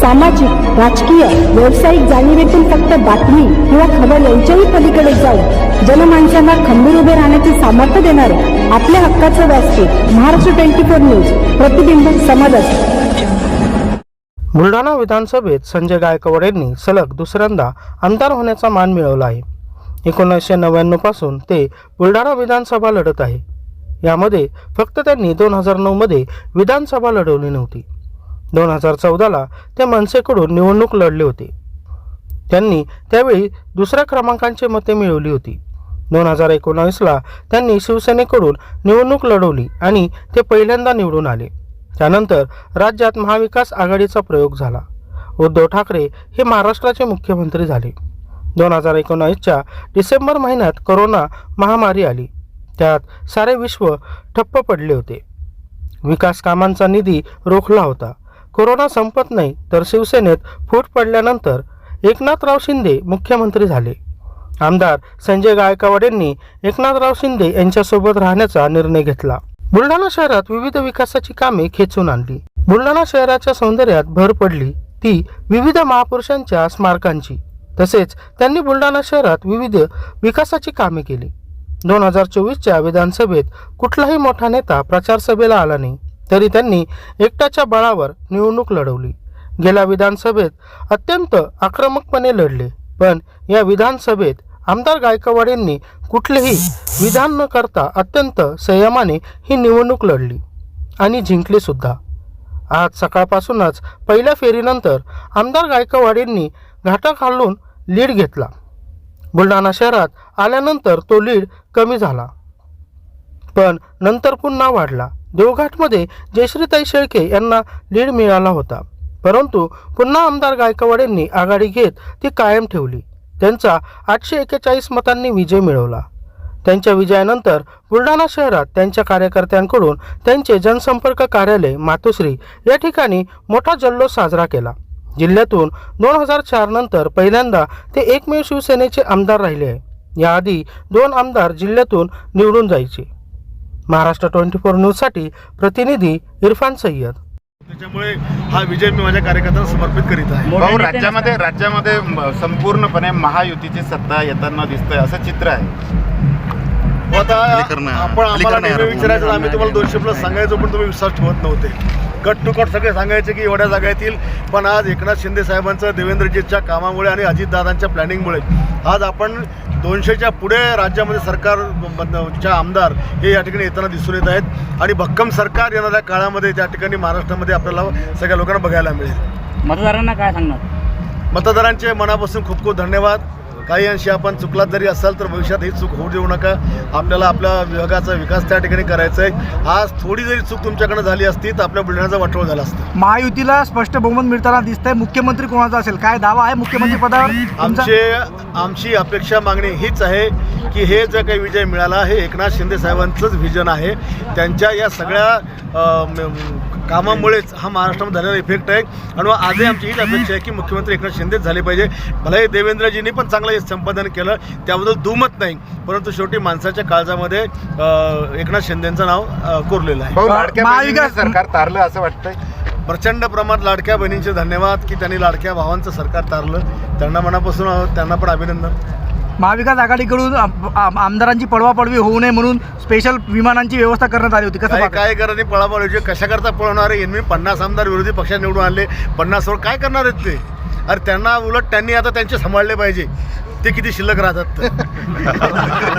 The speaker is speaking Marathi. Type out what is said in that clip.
सामाजिक राजकीय व्यावसायिक जाणीवेतून फक्त बातमी किंवा खबर यांच्याही पलीकडे जाऊन जनमानसांना खंबीर उभे राहण्याचे सामर्थ्य देणारे आपल्या हक्काचं व्यासपीठ महाराष्ट्र ट्वेंटी फोर न्यूज प्रतिबिंब समाजात बुलढाणा विधानसभेत संजय गायकवाड यांनी सलग दुसऱ्यांदा आमदार होण्याचा मान मिळवला आहे. एकोणीसशे नव्याण्णवपासून ते बुलढाणा विधानसभा लढत आहे. यामध्ये फक्त त्यांनी दोन हजार नऊमध्ये विधानसभा लढवली नव्हती. दोन हजार चौदाला ते मनसेकडून निवडणूक लढले होते. त्यांनी त्यावेळी दुसऱ्या क्रमांकांची मते मिळवली होती. दोन हजार एकोणावीसला त्यांनी शिवसेनेकडून निवडणूक लढवली आणि ते पहिल्यांदा निवडून आले. त्यानंतर राज्यात महाविकास आघाडीचा प्रयोग झाला. उद्धव ठाकरे हे महाराष्ट्राचे मुख्यमंत्री झाले. दोन हजार एकोणावीसच्या डिसेंबर महिन्यात कोरोना महामारी आली. त्यात सारे विश्व ठप्प पडले होते. विकास कामांचा निधी रोखला होता. कोरोना संपत नाही तर शिवसेनेत फूट पडल्यानंतर एकनाथराव शिंदे मुख्यमंत्री झाले. आमदार संजय गायकवाड यांनी एकनाथराव शिंदे यांच्यासोबत राहण्याचा निर्णय घेतला. बुलढाणा शहरात विविध विकासाची कामे खेचून आणली. बुलढाणा शहराच्या सौंदर्यात भर पडली ती विविध महापुरुषांच्या स्मारकांची. तसेच त्यांनी बुलढाणा शहरात विविध विकासाची कामे केली. दोन हजार चोवीसच्या विधानसभेत कुठलाही मोठा नेता प्रचार सभेला आला नाही. तरी त्यांनी एकट्याच्या बळावर निवडणूक लढवली. गेल्या विधानसभेत अत्यंत आक्रमकपणे लढले पण या विधानसभेत आमदार गायकवाड यांनी कुठलेही विधान न करता अत्यंत संयमाने ही निवडणूक लढली आणि जिंकलीसुद्धा आज सकाळपासूनच पहिल्या फेरीनंतर आमदार गायकवाड यांनी घाटा लीड घेतला. बुलढाणा शहरात आल्यानंतर तो लीड कमी झाला पण नंतर पुन्हा वाढला. देवघाटमध्ये जयश्रीताई शेळके यांना लीड मिळाला होता. परंतु पुन्हा आमदार गायकवाड यांनी आघाडी घेत ती कायम ठेवली. त्यांचा आठशे एक्केचाळीस मतांनी विजय मिळवला. त्यांच्या विजयानंतर बुलढाणा शहरात त्यांच्या कार्यकर्त्यांकडून त्यांचे जनसंपर्क कार्यालय मातोश्री या ठिकाणी मोठा जल्लोष साजरा केला. जिल्ह्यातून दोन हजार चार नंतर पहिल्यांदा ते एकमेव शिवसेनेचे आमदार राहिले. आहे याआधी दोन आमदार जिल्ह्यातून निवडून जायचे. महाराष्ट्र ट्वेंटी फोर न्यूजसाठी प्रतिनिधी इरफान सय्यद. त्याच्यामुळे हा विजय मी माझ्या कार्यकर्त्यांना समर्पित करीत आहे. भाऊ राज्यामध्ये राज्यामध्ये म- संपूर्णपणे महायुतीची सत्ता येताना दिसतंय असं चित्र आहे. आता आपण आम्हाला विचारायचं आम्ही तुम्हाला दोनशे प्लस सांगायचो पण तुम्ही विश्वास ठेवत नव्हते. कट टू कट सगळे सांगायचे की एवढ्या जागा येतील. पण आज एकनाथ शिंदे साहेबांचं देवेंद्रजीच्या कामामुळे आणि अजितदादांच्या प्लॅनिंगमुळे आज आपण दोनशेच्या पुढे राज्यामध्ये सरकार च्या आमदार हे या ठिकाणी येताना दिसून येत आहेत. आणि भक्कम सरकार येणाऱ्या काळामध्ये त्या ठिकाणी महाराष्ट्रामध्ये आपल्याला सगळ्या लोकांना बघायला मिळेल. मतदारांना काय सांगणार? मतदारांचे मनापासून खूप खूप धन्यवाद. काही अंशी आपण चुकलात जरी असाल तर भविष्यात ही चूक होऊ देऊ नका. आपल्याला आपल्या विभागाचा विकास त्या ठिकाणी करायचा आहे. आज थोडी जरी चूक तुमच्याकडे झाली असती तर आपल्या बुलढाण्याचा वाटोळ झाला असतं. महायुतीला स्पष्ट बहुमत मिळताना दिसतंय. मुख्यमंत्री कोणाचा असेल? काय दावा आहे मुख्यमंत्री पदावर? आमचे आमची अपेक्षा मागणी हीच आहे की हे जे काही विजय मिळाला हे एकनाथ शिंदे साहेबांचंच व्हिजन आहे. त्यांच्या या सगळ्या कामामुळेच हा महाराष्ट्रामध्ये झालेला इफेक्ट आहे. आणि मग आजही आमची हीच अपेक्षा आहे की मुख्यमंत्री एकनाथ शिंदेच झाले पाहिजे. भलाही देवेंद्रजींनी पण चांगलं हे संपादन केलं त्याबद्दल दुमत नाही. परंतु शेवटी माणसाच्या काळजामध्ये एकनाथ शिंदेचं नाव कोरलेलं आहे. सरकार तारलं असं वाटतंय? प्रचंड प्रमाणात लाडक्या बहिणींचे धन्यवाद की त्यांनी लाडक्या भावांचं सरकार तारलं. त्यांना मनापासून त्यांना पण अभिनंदन. महाविकास आघाडीकडून आम- आम- आमदारांची पडवापडवी होऊ नये म्हणून स्पेशल विमानांची व्यवस्था करण्यात आली होती. कसं काय पाहता? काय करत पळापळ कशा करता पळवणार आहे? यांनी पन्नास आमदार विरोधी पक्षात निवडून आणले. पन्नास वर काय करणार आहेत ते? अरे त्यांना उलट त्यांनी आता त्यांचे सांभाळले पाहिजे. ते किती शिल्लक राहतात.